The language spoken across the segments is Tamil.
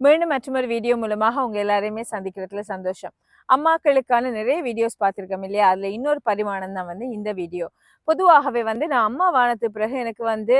மீண்டும் மற்றொரு வீடியோ மூலமாக உங்க எல்லாரையுமே சந்திக்கிறதுல சந்தோஷம். அம்மாக்களுக்கான நிறைய வீடியோஸ் பார்த்துருக்கோம் இல்லையா? அதுல இன்னொரு பரிமாணம் தான் வந்து இந்த வீடியோ பொதுவாகவே வந்து நான் அம்மா வானத்து பிறகு எனக்கு வந்து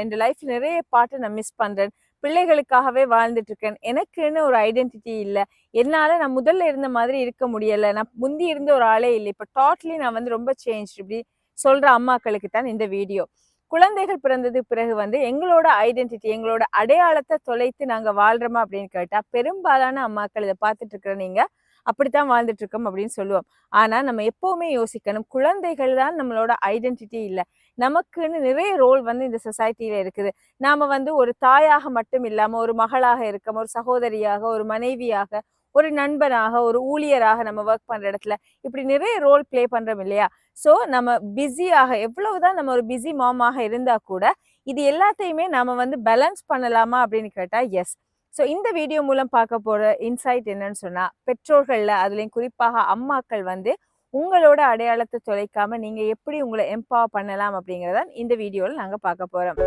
என் லைஃப்பில் நிறைய பாட்டு நான் மிஸ் பண்றேன். பிள்ளைகளுக்காகவே வாழ்ந்துட்டு இருக்கேன் எனக்குன்னு ஒரு ஐடென்டிட்டி இல்லை. என்னால் நான் முதல்ல இருந்த மாதிரி இருக்க முடியலை. நான் முந்தி இருந்த ஒரு ஆளே இல்லை. இப்போ டோட்டலி நான் வந்து ரொம்ப சேஞ்ச் இப்படி சொல்கிற அம்மாக்களுக்கு தான் இந்த வீடியோ குழந்தைகள் பிறந்ததுக்கு பிறகு வந்து எங்களோட ஐடென்டிட்டி எங்களோட அடையாளத்தை தொலைத்து நாங்கள் வாழ்றோமா அப்படின்னு கேட்டால் பெரும்பாலான அம்மாக்கள் இதை பார்த்துட்டு இருக்கிற நீங்க அப்படித்தான் வாழ்ந்துட்டு இருக்கோம் அப்படின்னு சொல்லுவோம். ஆனா நம்ம எப்போவுமே யோசிக்கணும் குழந்தைகள் தான் நம்மளோட ஐடென்டிட்டி இல்லை. நமக்குன்னு நிறைய ரோல் வந்து இந்த சொசைட்டியில் இருக்குது. நாம வந்து ஒரு தாயாக மட்டும் இல்லாமல் ஒரு மகளாக இருக்கோம் ஒரு சகோதரியாக ஒரு மனைவியாக ஒரு நண்பனாக ஒரு ஊழியராக நம்ம ஒர்க் பண்ற இடத்துல இப்படி நிறைய ரோல் ப்ளே பண்றோம் இல்லையா? ஸோ நம்ம பிஸியாக எவ்வளவுதான் நம்ம ஒரு பிஸி மாமாக இருந்தா கூட இது எல்லாத்தையுமே நாம வந்து பேலன்ஸ் பண்ணலாமா அப்படின்னு கேட்டா எஸ் ஸோ இந்த வீடியோ மூலம் பார்க்க போற இன்சைட் என்னன்னு சொன்னா பெற்றோர்கள்ல அதுலேயும் குறிப்பாக அம்மாக்கள் வந்து உங்களோட அடையாளத்தை தொலைக்காம நீங்க எப்படி உங்களை எம்பவர் பண்ணலாம் அப்படிங்கறத இந்த வீடியோவில் நாங்கள் பார்க்க போறோம்.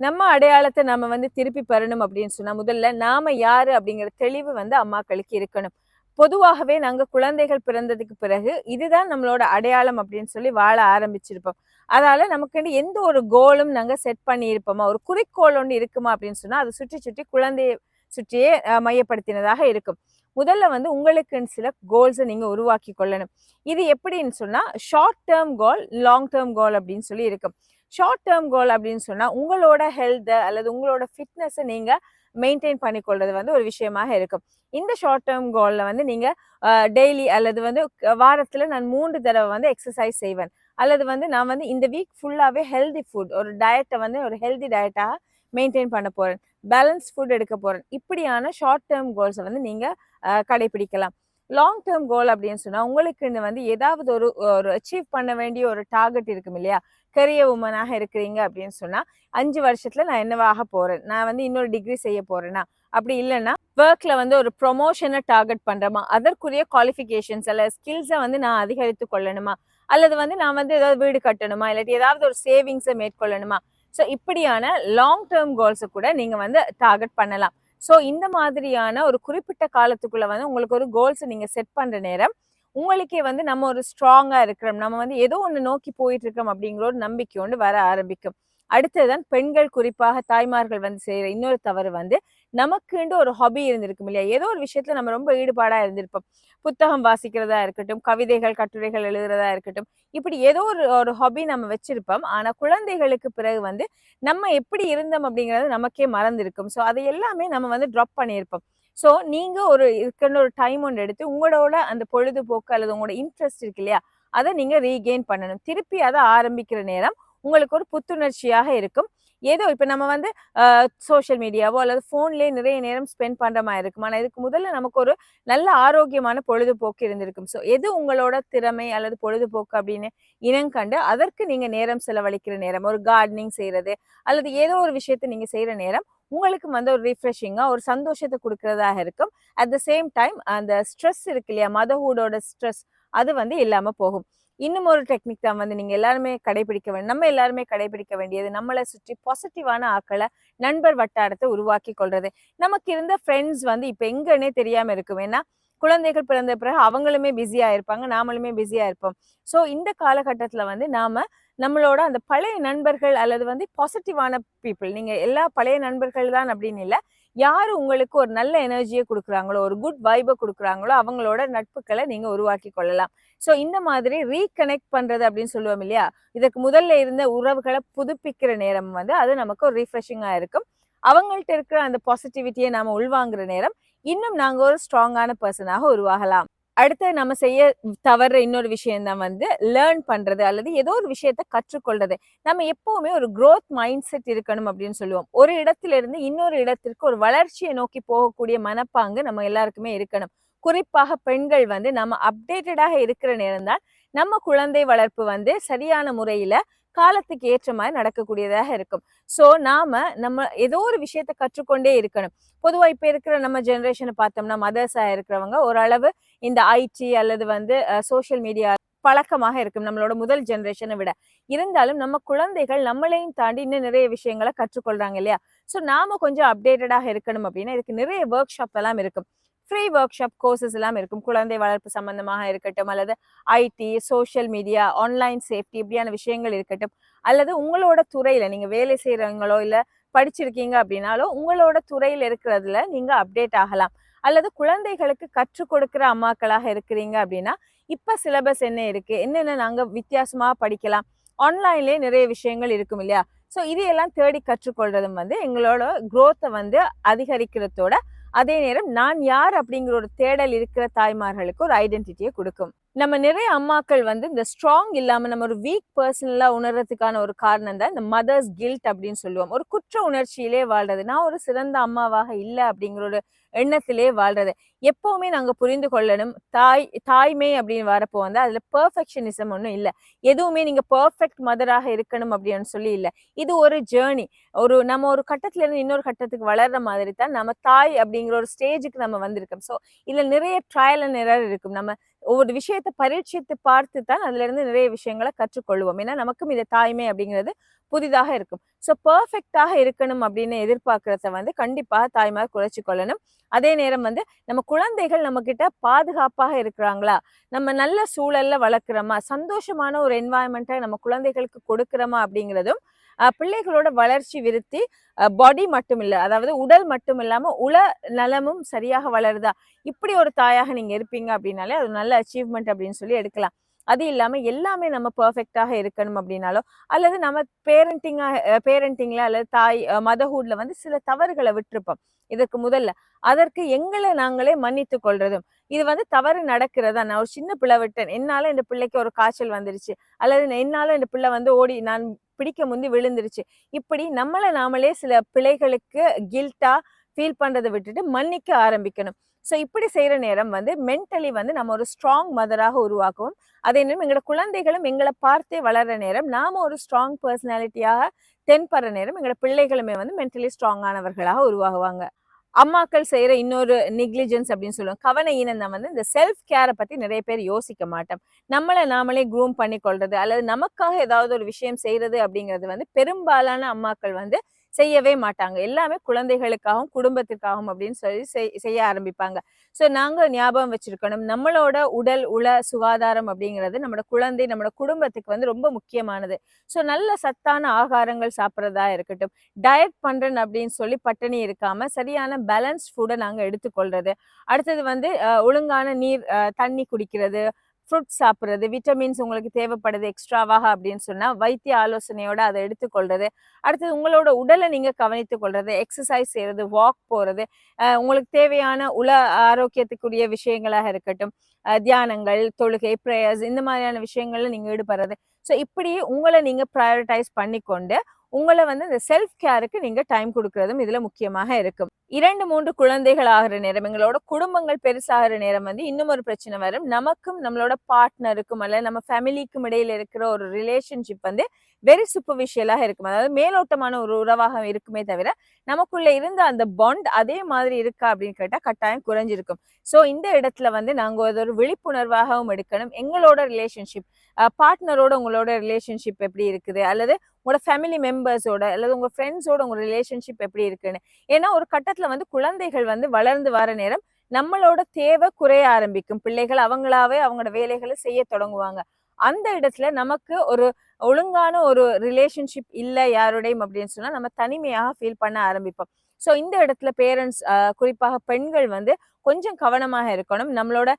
நம்ம அடையாளத்தை நம்ம வந்து திருப்பி பெறணும் அப்படின்னு சொன்னா முதல்ல நாம யாரு அப்படிங்கிற தெளிவு வந்து அம்மாக்களுக்கு இருக்கணும். பொதுவாகவே நாங்கள் குழந்தைகள் பிறந்ததுக்கு பிறகு இதுதான் நம்மளோட அடையாளம் அப்படின்னு சொல்லி வாழ ஆரம்பிச்சிருப்போம். அதால நமக்கு எந்த ஒரு கோலும் நாங்கள் செட் பண்ணியிருப்போமா? ஒரு குறிக்கோள் ஒன்று இருக்குமா அப்படின்னு சொன்னால் அதை சுற்றி சுற்றி குழந்தைய சுற்றியே மையப்படுத்தினதாக இருக்கும். முதல்ல வந்து உங்களுக்குன்னு சில கோல்ஸை நீங்கள் உருவாக்கி கொள்ளணும். இது எப்படின்னு சொன்னால் short term goal long term goal அப்படின்னு சொல்லி இருக்கும். ஷார்ட் டேர்ம் கோல் அப்படின்னு சொன்னால் உங்களோட ஹெல்த்தை அல்லது உங்களோட ஃபிட்னஸை நீங்கள் மெயின்டைன் பண்ணிக்கொள்றது வந்து ஒரு விஷயமாக இருக்கும். இந்த ஷார்ட் டேர்ம் கோலில் வந்து நீங்கள் டெய்லி அல்லது வந்து வாரத்தில் நான் மூன்று தடவை வந்து எக்ஸசைஸ் செய்வேன். அல்லது வந்து நான் வந்து இந்த வீக் ஃபுல்லாகவே ஹெல்தி ஃபுட் ஒரு டயட்டை வந்து ஒரு ஹெல்தி டயட்டாக மெயின்டைன் பண்ண போகிறேன் பேலன்ஸ் ஃபுட் எடுக்க போகிறேன் இப்படியான ஷார்ட் டேர்ம் கோல்ஸை வந்து நீங்கள் கடைபிடிக்கலாம் லாங் டேர்ம் கோல் அப்படின்னு சொன்னால் உங்களுக்குன்னு வந்து ஏதாவது ஒரு ஒரு அச்சீவ் பண்ண வேண்டிய ஒரு டார்கெட் இருக்கும் இல்லையா? கரியர் உமனாக இருக்கிறீங்க அப்படின்னு சொன்னால் அஞ்சு வருஷத்தில் நான் என்னவாக போகிறேன் நான் வந்து இன்னொரு டிகிரி செய்ய போகிறேன்னா அப்படி இல்லைன்னா ஒர்க்கில் வந்து ஒரு ப்ரொமோஷனை டார்கெட் பண்ணுறமா அதற்குரிய குவாலிஃபிகேஷன்ஸ் அல்ல ஸ்கில்ஸை வந்து நான் அதிகரித்து கொள்ளணுமா? அல்லது வந்து நான் வந்து ஏதாவது வீடு கட்டணுமா? இல்லாட்டி ஏதாவது ஒரு சேவிங்ஸை மேற்கொள்ளணுமா? ஸோ இப்படியான லாங் டேர்ம் கோல்ஸை கூட நீங்கள் வந்து டார்கெட் பண்ணலாம். ஸோ இந்த மாதிரியான ஒரு குறிப்பிட்ட காலத்துக்குள்ள வந்து உங்களுக்கு ஒரு கோல்ஸை நீங்க செட் பண்ற நேரம் உங்களுக்கே வந்து நம்ம ஒரு ஸ்ட்ராங்கா இருக்கிறோம். நம்ம வந்து ஏதோ ஒன்று நோக்கி போயிட்டு இருக்கோம் அப்படிங்கிற ஒரு நம்பிக்கை ஒன்று வர ஆரம்பிக்கும். அடுத்ததுதான் பெண்கள் குறிப்பாக தாய்மார்கள் வந்து செய்கிற இன்னொரு தவறு வந்து நமக்குண்டு ஒரு ஹாபி இருந்திருக்கும் இல்லையா? ஏதோ ஒரு விஷயத்துல நம்ம ரொம்ப ஈடுபாடா இருந்திருப்போம். புத்தகம் வாசிக்கிறதா இருக்கட்டும் கவிதைகள் கட்டுரைகள் எழுதுறதா இருக்கட்டும். இப்படி ஏதோ ஒரு ஒரு ஹாபி நம்ம வச்சிருப்போம். ஆனா குழந்தைகளுக்கு பிறகு வந்து நம்ம எப்படி இருந்தோம் அப்படிங்கறது நமக்கே மறந்திருக்கும். ஸோ அதை எல்லாமே நம்ம வந்து ட்ராப் பண்ணியிருப்போம். ஸோ நீங்க ஒரு இருக்கிற ஒரு டைம் ஒன்று எடுத்து உங்களோட அந்த பொழுதுபோக்கு அல்லது உங்களோட இன்ட்ரெஸ்ட் இருக்கு இல்லையா? அதை நீங்க ரீகெயின் பண்ணணும். திருப்பி அதை ஆரம்பிக்கிற நேரம் உங்களுக்கு ஒரு புத்துணர்ச்சியாக இருக்கும். ஏதோ இப்போ நம்ம வந்து சோஷியல் மீடியாவோ அல்லது ஃபோன்லேயே நிறைய நேரம் ஸ்பெண்ட் பண்ற மாதிரி இருக்கும். ஆனால் இதுக்கு முதல்ல நமக்கு ஒரு நல்ல ஆரோக்கியமான பொழுதுபோக்கு இருந்திருக்கும். ஸோ எது உங்களோட திறமை அல்லது பொழுதுபோக்கு அப்படின்னு இனம் கண்டு அதற்கு நீங்க நேரம் செலவழிக்கிற நேரம் ஒரு கார்டனிங் செய்யறது அல்லது ஏதோ ஒரு விஷயத்தை நீங்க செய்யற நேரம் உங்களுக்கு வந்து ஒரு ரிஃப்ரெஷிங்கா ஒரு சந்தோஷத்தை கொடுக்கறதாக இருக்கும். அட் த சேம் டைம் அந்த ஸ்ட்ரெஸ் இருக்கு இல்லையா மதர்ஹுடோட ஸ்ட்ரெஸ் அது வந்து இல்லாமல் போகும். இன்னும் ஒரு டெக்னிக் தான் வந்து நீங்க எல்லாருமே கடைபிடிக்க வேண்டும் நம்ம எல்லாருமே கடைபிடிக்க வேண்டியது நம்மளை சுற்றி பாசிட்டிவான ஆக்களை நண்பர் வட்டாரத்தை உருவாக்கி கொள்றது. நமக்கு இருந்த ஃப்ரெண்ட்ஸ் வந்து இப்போ எங்கன்னே தெரியாம இருக்கும். ஏன்னா குழந்தைகள் பிறந்த பிறகு அவங்களுமே பிஸியா இருப்பாங்க நாமளுமே பிஸியா இருப்போம். ஸோ இந்த காலகட்டத்துல வந்து நாம நம்மளோட அந்த பழைய நண்பர்கள் அல்லது வந்து பாசிட்டிவான பீப்புள் நீங்க எல்லா பழைய நண்பர்கள் தான் அப்படின்னு இல்லை யார் உங்களுக்கு ஒரு நல்ல எனர்ஜியை கொடுக்குறாங்களோ ஒரு குட் வைபை கொடுக்குறாங்களோ அவங்களோட நட்புகளை நீங்கள் உருவாக்கி கொள்ளலாம். ஸோ இந்த மாதிரி ரீகனெக்ட் பண்ணுறது அப்படின்னு சொல்லுவோம் இல்லையா? இதுக்கு முதல்ல இருந்த உறவுகளை புதுப்பிக்கிற நேரம் வந்து அது நமக்கு ஒரு ரீஃப்ரெஷிங்காக இருக்கும். அவங்கள்ட்ட இருக்கிற அந்த பாசிட்டிவிட்டியை நாம் உள்வாங்குற நேரம் இன்னும் நாங்கள் ஒரு ஸ்ட்ராங்கான பர்சனாக உருவாகலாம். அடுத்து நம்ம செய்ய தவற இன்னொரு விஷயம் தான் வந்து லேர்ன் பண்றது அல்லது ஏதோ ஒரு விஷயத்த கற்றுக்கொள்றது. நம்ம எப்பவுமே ஒரு குரோத் மைண்ட் செட் இருக்கணும் அப்படின்னு சொல்லுவோம். ஒரு இடத்துல இருந்து இன்னொரு இடத்திற்கு ஒரு வளர்ச்சியை நோக்கி போகக்கூடிய மனப்பாங்கு நம்ம எல்லாருக்குமே இருக்கணும். குறிப்பாக பெண்கள் வந்து நம்ம அப்டேட்டடாக இருக்கிற நேரம் தான் நம்ம குழந்தை வளர்ப்பு வந்து சரியான முறையில காலத்துக்கு ஏற்ற மாதிரி நடக்கக்கூடியதாக இருக்கும். ஸோ நாம நம்ம ஏதோ ஒரு விஷயத்த கற்றுக்கொண்டே இருக்கணும். பொதுவாக இப்போ இருக்கிற நம்ம ஜென்ரேஷனை பார்த்தோம்னா மதர்ஸாக இருக்கிறவங்க ஓரளவு இந்த ஐடி அல்லது வந்து சோஷியல் மீடியா பழக்கமாக இருக்கும் நம்மளோட முதல் ஜென்ரேஷனை விட. இருந்தாலும் நம்ம குழந்தைகள் நம்மளையும் தாண்டி இன்னும் நிறைய விஷயங்களை கற்றுக்கொள்றாங்க இல்லையா? ஸோ நாம கொஞ்சம் அப்டேட்டடாக இருக்கணும் அப்படின்னா இதுக்கு நிறைய ஒர்க் ஷாப் எல்லாம் இருக்கும். ஃப்ரீ ஒர்க் ஷாப் கோர்சஸ் எல்லாம் இருக்கும். குழந்தை வளர்ப்பு சம்பந்தமாக இருக்கட்டும் அல்லது IT social media online safety இப்படியான விஷயங்கள் இருக்கட்டும் அல்லது உங்களோட துறையில நீங்க வேலை செய்யறவங்களோ இல்லை படிச்சிருக்கீங்க அப்படின்னாலோ உங்களோட துறையில் இருக்கிறதுல நீங்க அப்டேட் ஆகலாம். அல்லது குழந்தைகளுக்கு கற்றுக் கொடுக்குற அம்மாக்களாக இருக்கிறீங்க அப்படின்னா இப்போ சிலபஸ் என்ன இருக்குது என்னென்ன நாங்கள் வித்தியாசமாக படிக்கலாம்? ஆன்லைன்லேயே நிறைய விஷயங்கள் இருக்கும் இல்லையா? ஸோ இதையெல்லாம் தேடி கற்றுக்கொள்றதும் வந்து எங்களோட குரோத்தை வந்து அதிகரிக்கிறதோட அதே நேரம் நான் யார் அப்படிங்கிற ஒரு தேடல் இருக்கிற தாய்மார்களுக்கு ஒரு ஐடென்டிட்டியை கொடுக்கும். நம்ம நிறைய அம்மாக்கள் வந்து இந்த ஸ்ட்ராங் இல்லாம நம்ம ஒரு வீக் பர்சனலா உணர்றதுக்கான ஒரு காரணம் தான் இந்த மதர்ஸ் கில்ட் அப்படின்னு சொல்லுவோம். ஒரு குற்ற உணர்ச்சியிலே வாழ்றது. நான் ஒரு சிறந்த அம்மாவாக இல்லை அப்படிங்கிற ஒரு எண்ணத்திலே வாழ்றது. எப்பவுமே நாங்க புரிந்து கொள்ளணும். தாய் தாய்மை அப்படின்னு வரப்போ வந்து அதுல பெர்ஃபெக்ஷனிசம் ஒன்றும் இல்லை. எதுவுமே நீங்க பெர்ஃபெக்ட் மதராக இருக்கணும் அப்படின்னு சொல்லி இல்லை. இது ஒரு ஜேர்னி ஒரு நம்ம ஒரு கட்டத்துல இருந்து இன்னொரு கட்டத்துக்கு வளர்ற மாதிரி தான் நம்ம தாய் அப்படிங்கிற ஒரு ஸ்டேஜுக்கு நம்ம வந்திருக்கோம். ஸோ இதுல நிறைய ட்ரையல் அண்ட் எரர் இருக்கும். நம்ம ஒவ்வொரு விஷயத்தை பரீட்சித்து பார்த்து தான் அதுல இருந்து நிறைய விஷயங்களை கற்றுக்கொள்வோம். ஏன்னா நமக்கும் இது தாய்மை அப்படிங்கிறது புதிதாக இருக்கும். ஸோ பர்ஃபெக்டாக இருக்கணும் அப்படின்னு எதிர்பார்க்கறத வந்து கண்டிப்பாக தாய்மார் குறைச்சி கொள்ளணும். அதே நேரம் வந்து நம்ம குழந்தைகள் நம்ம கிட்ட பாதுகாப்பாக இருக்கிறாங்களா? நம்ம நல்ல சூழல்ல வளர்க்குறோமா? சந்தோஷமான ஒரு என்வாயன்மெண்ட்டை நம்ம குழந்தைகளுக்கு கொடுக்குறோமா அப்படிங்கிறதும் பிள்ளைகளோட வளர்ச்சி விருத்தி பாடி மட்டும் இல்லை அதாவது உடல் மட்டும் இல்லாமல் உல நலமும் சரியாக வளருதா? இப்படி ஒரு தாயாக நீங்கள் இருப்பீங்க அப்படின்னாலே அது நல்ல அச்சீவ்மெண்ட் அப்படின்னு சொல்லி எடுக்கலாம். அது இல்லாமல் எல்லாமே நம்ம பர்ஃபெக்டாக இருக்கணும் அப்படின்னாலோ அல்லது நம்ம பேரண்டிங்காக பேரண்டிங்கில் அல்லது தாய் மதஹூட்ல வந்து சில தவறுகளை விட்டுருப்போம். இதற்கு முதல்ல அதற்கு எங்களை நாங்களே மன்னித்து கொள்றதும். இது வந்து தவறு நடக்கிறதா? நான் ஒரு சின்ன பிள்ளை விட்டேன். என்னால இந்த பிள்ளைக்கு ஒரு காய்ச்சல் வந்துருச்சு. அல்லது என்னால இந்த பிள்ளை வந்து ஓடி நான் பிடிக்க முந்தி விழுந்துருச்சு. இப்படி நம்மளை நாமளே சில பிழைகளுக்கு கில்ட்டா ஃபீல் பண்ணுறதை விட்டுட்டு மன்னிக்க ஆரம்பிக்கணும். ஸோ இப்படி செய்கிற நேரம் வந்து மென்டலி வந்து நம்ம ஒரு ஸ்ட்ராங் மதராக உருவாக்குவோம். அதே நேரம் எங்களோட குழந்தைகளும் எங்களை பார்த்தே வளர்ற நேரம் நாம ஒரு ஸ்ட்ராங் பர்சனாலிட்டியாக தென்படுற நேரம் எங்களோட பிள்ளைகளுமே வந்து மென்டலி ஸ்ட்ராங்கானவர்களாக உருவாகுவாங்க. அம்மாக்கள் செய்யற இன்னொரு நெக்லிஜென்ஸ் அப்படின்னு சொல்லுவோம். கவன ஈனம் வந்து இந்த செல்ஃப் கேரை பத்தி நிறைய பேர் யோசிக்க மாட்டோம். நம்மளை நாமளே க்ரூம் பண்ணி கொள்றது அல்லது நமக்காக ஏதாவது ஒரு விஷயம் செய்யறது அப்படிங்கிறது வந்து பெரும்பாலான அம்மாக்கள் வந்து செய்யவே மாட்டாங்க. எல்லாமே குழந்தைகளுக்காகவும் குடும்பத்திற்காகவும் அப்படின்னு சொல்லி செய்- செய்ய ஆரம்பிப்பாங்க. ஸோ நாங்கள் ஞாபகம் வச்சிருக்கணும். நம்மளோட உடல் உள சுகாதாரம் அப்படிங்கிறது நம்மளோட குழந்தை நம்மளோட குடும்பத்துக்கு வந்து ரொம்ப முக்கியமானது. ஸோ நல்ல சத்தான ஆகாரங்கள் சாப்பிட்றதா இருக்கட்டும் டயட் பண்ணுறேன் அப்படின்னு சொல்லி பட்டினி இருக்காம சரியான பேலன்ஸ்ட் ஃபுட்டை நாங்கள் எடுத்துக்கொள்றது. அடுத்தது வந்து ஒழுங்கான நீர் தண்ணி குடிக்கிறது ஃப்ரூட்ஸ் சாப்பிட்றது விட்டமின்ஸ் உங்களுக்கு தேவைப்படுது எக்ஸ்ட்ராவாக அப்படின்னு சொன்னா வைத்திய ஆலோசனையோட அதை எடுத்துக்கொள்றது. அடுத்தது உங்களோட உடலை நீங்க கவனித்துக் கொள்றது எக்ஸசைஸ் செய்யறது வாக் போறது உங்களுக்கு தேவையான உல ஆரோக்கியத்துக்குரிய விஷயங்களாக இருக்கட்டும் தியானங்கள் தொழுகை ப்ரேயர்ஸ் இந்த மாதிரியான விஷயங்கள்ல நீங்க ஈடுபடுறது. ஸோ இப்படி உங்களை நீங்க ப்ரையாரிட்டைஸ் பண்ணிக்கொண்டு உங்களை வந்து இந்த செல்ஃப் கேருக்கு நீங்க டைம் கொடுக்கறதும் இதுல முக்கியமாக இருக்கும். இரண்டு மூன்று குழந்தைகள் ஆகிற நேரம் எங்களோட குடும்பங்கள் பெருசாகிற நேரம் வந்து இன்னும் ஒரு பிரச்சனை வரும். நமக்கும் நம்மளோட பார்ட்னருக்கும் அல்ல நம்ம ஃபேமிலிக்கும் இடையில இருக்கிற ஒரு ரிலேஷன்ஷிப் வந்து வெரி சூப்பர்ஃபிஷியலாக இருக்கும். அதாவது மேலோட்டமான ஒரு உறவாக இருக்குமே தவிர நமக்குள்ள இருந்த அந்த பாண்ட் அதே மாதிரி இருக்கா அப்படின்னு கேட்டா கட்டாயம் குறைஞ்சிருக்கும். ஸோ இந்த இடத்துல வந்து நாங்கள் அது ஒரு விழிப்புணர்வாகவும் எடுக்கணும். எங்களோட ரிலேஷன்ஷிப் பார்ட்னரோட உங்களோட ரிலேஷன்ஷிப் எப்படி இருக்குது? அல்லது உங்களோட ஃபேமிலி மெம்பர்ஸோட அல்லது உங்கள் ஃப்ரெண்ட்ஸோட உங்கள் ரிலேஷன்ஷிப் எப்படி இருக்குன்னு. ஏன்னா ஒரு கட்டத்தில் வந்து குழந்தைகள் வந்து வளர்ந்து வர நேரம் நம்மளோட தேவை குறைய ஆரம்பிக்கும். பிள்ளைகள் அவங்களாவே அவங்களோட வேலைகளை செய்ய தொடங்குவாங்க. அந்த இடத்துல நமக்கு ஒரு ஒழுங்கான ஒரு ரிலேஷன்ஷிப் இல்லை யாரோடையும் அப்படின்னு சொன்னால் நம்ம தனிமையாக ஃபீல் பண்ண ஆரம்பிப்போம். ஸோ இந்த இடத்துல பேரண்ட்ஸ் குறிப்பாக பெண்கள் வந்து கொஞ்சம் கவனமாக இருக்கணும். நம்மளோட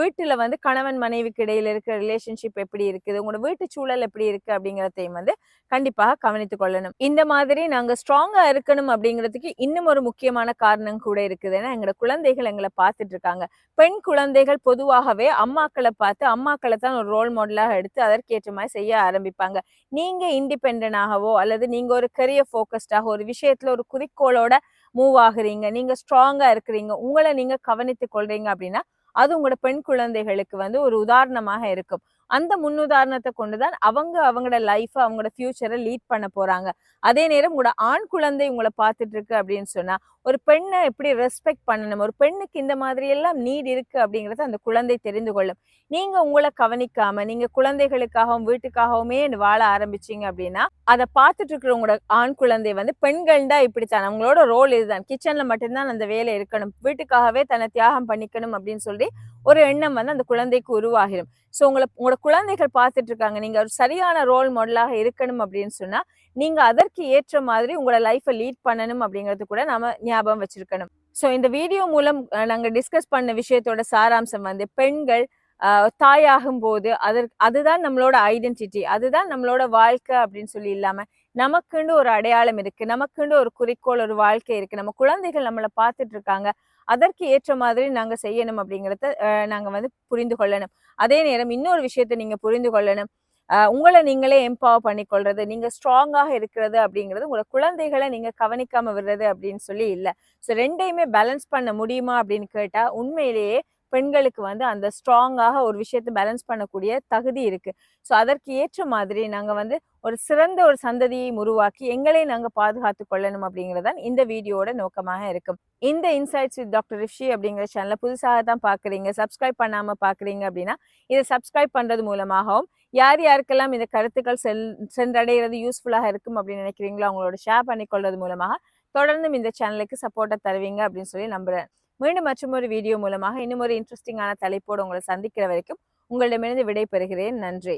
வீட்டில் வீட்டுல வந்து கணவன் மனைவிக்கு இடையில இருக்கிற ரிலேஷன்ஷிப் எப்படி இருக்குது? உங்களோட வீட்டு சூழல் எப்படி இருக்கு? அப்படிங்கிறதையும் வந்து கண்டிப்பாக கவனித்து கொள்ளணும். இந்த மாதிரி நாங்க ஸ்ட்ராங்கா இருக்கணும் அப்படிங்கிறதுக்கு இன்னும் ஒரு முக்கியமான காரணம் கூட இருக்குதுன்னா எங்களோட குழந்தைகள் எங்களை பார்த்துட்டு இருக்காங்க. பெண் குழந்தைகள் பொதுவாகவே அம்மாக்களை பார்த்து அம்மாக்களை தான் ஒரு ரோல் மாடலாக எடுத்து அதற்கேற்ற மாதிரி செய்ய ஆரம்பிப்பாங்க. நீங்க இண்டிபெண்டனாகவோ அல்லது நீங்க ஒரு கரியர் ஃபோக்கஸ்டாக ஒரு விஷயத்துல ஒரு குறிக்கோளோட மூவ் ஆகுறீங்க நீங்க ஸ்ட்ராங்கா இருக்கிறீங்க உங்களை நீங்க கவனித்துக் கொள்றீங்க அப்படின்னா அது உங்களோட பெண் குழந்தைகளுக்கு வந்து ஒரு உதாரணமாக இருக்கும். அந்த முன்னுதாரணத்தை கொண்டுதான் அவங்க அவங்களோட லைஃப் அவங்களோட ஃபியூச்சரை லீட் பண்ண போறாங்க. அதே நேரம் உங்களோட ஆண் குழந்தை உங்களை பார்த்துட்டு இருக்கு அப்படின்னு சொன்னா ஒரு பெண்ணை எப்படி ரெஸ்பெக்ட் பண்ணணும்? ஒரு பெண்ணுக்கு இந்த மாதிரி எல்லாம் நீட் இருக்கு அப்படிங்கறத அந்த குழந்தை தெரிந்து கொள்ளும். நீங்க உங்களை கவனிக்காம நீங்க குழந்தைகளுக்காகவும் வீட்டுக்காகவுமே வாழ ஆரம்பிச்சீங்க அப்படின்னா அதை பார்த்துட்டு இருக்கிற உங்களோட ஆண் குழந்தை வந்து பெண்கள்டா இப்படித்தான். அவங்களோட ரோல் இதுதான். கிச்சன்ல மட்டும்தான் அந்த வேலை இருக்கணும். வீட்டுக்காகவே தன்னை தியாகம் பண்ணிக்கணும் அப்படின்னு சொல்லி ஒரு எண்ணம் வந்து அந்த குழந்தைக்கு உருவாகிடும் ஸோ உங்களை உங்களோட குழந்தைகள் பார்த்துட்டு இருக்காங்க நீங்க ஒரு சரியான ரோல் மாடலாக இருக்கணும் அப்படின்னு சொன்னா நீங்க அதற்கு ஏற்ற மாதிரி உங்களோட லைஃப்பை லீட் பண்ணணும் அப்படிங்கிறது கூட நாம ஞாபகம் வச்சிருக்கணும். ஸோ இந்த வீடியோ மூலம் நாங்கள் டிஸ்கஸ் பண்ண விஷயத்தோட சாராம்சம் வந்து பெண்கள் தாயாகும் போது அதற்கு அதுதான் நம்மளோட ஐடென்டிட்டி அதுதான் நம்மளோட வாழ்க்கை அப்படின்னு சொல்லி இல்லாம நமக்குன்னு ஒரு அடையாளம் இருக்கு. நமக்குன்னு ஒரு குறிக்கோள் ஒரு வாழ்க்கை இருக்கு. நம்ம குழந்தைகள் நம்மளை பார்த்துட்டு இருக்காங்க அதற்கு ஏற்ற மாதிரி நாங்க செய்யணும் அப்படிங்கிறத நாங்கள் நாங்க வந்து புரிந்து கொள்ளணும். அதே நேரம் இன்னொரு விஷயத்தை நீங்க புரிந்து கொள்ளணும். உங்களை நீங்களே எம்பவர் பண்ணிக்கொள்றது நீங்க ஸ்ட்ராங்காக இருக்கிறது அப்படிங்கிறது உங்களை குழந்தைகளை நீங்க கவனிக்காம விடுறது அப்படின்னு சொல்லி இல்லை. ஸோ ரெண்டையுமே பேலன்ஸ் பண்ண முடியுமா அப்படின்னு கேட்டா உண்மையிலேயே பெண்களுக்கு வந்து அந்த ஸ்ட்ராங்காக ஒரு விஷயத்தை பேலன்ஸ் பண்ணக்கூடிய தகுதி இருக்கு. ஸோ அதற்கு ஏற்ற மாதிரி நாங்கள் வந்து ஒரு சிறந்த ஒரு சந்ததியை உருவாக்கி எங்களை நாங்கள் பாதுகாத்து கொள்ளணும் அப்படிங்கிறதான் இந்த வீடியோட நோக்கமாக இருக்கும். இந்த இன்சைட்ஸ் வித் டாக்டர் ரிஷி அப்படிங்கிற சேனலை புதுசாக தான் பார்க்குறீங்க சப்ஸ்கிரைப் பண்ணாமல் பார்க்குறீங்க அப்படின்னா இதை சப்ஸ்கிரைப் பண்ணுறது மூலமாகவும் யார் யாருக்கெல்லாம் இந்த கருத்துக்கள் செல் சென்றடைகிறது யூஸ்ஃபுல்லாக இருக்கும் அப்படின்னு நினைக்கிறீங்களோ அவங்களோட ஷேர் பண்ணிக்கொள்வது மூலமாக தொடர்ந்தும் இந்த சேனலுக்கு சப்போர்ட்டை தருவீங்க அப்படின்னு சொல்லி நம்புகிறேன் மீண்டும் மற்றும் ஒரு வீடியோ மூலமாக இன்னும் ஒரு இன்ட்ரெஸ்டிங்கான தலைப்போடு உங்களை சந்திக்கிற வரைக்கும் உங்களிடமிருந்து விடை பெறுகிறேன் நன்றி.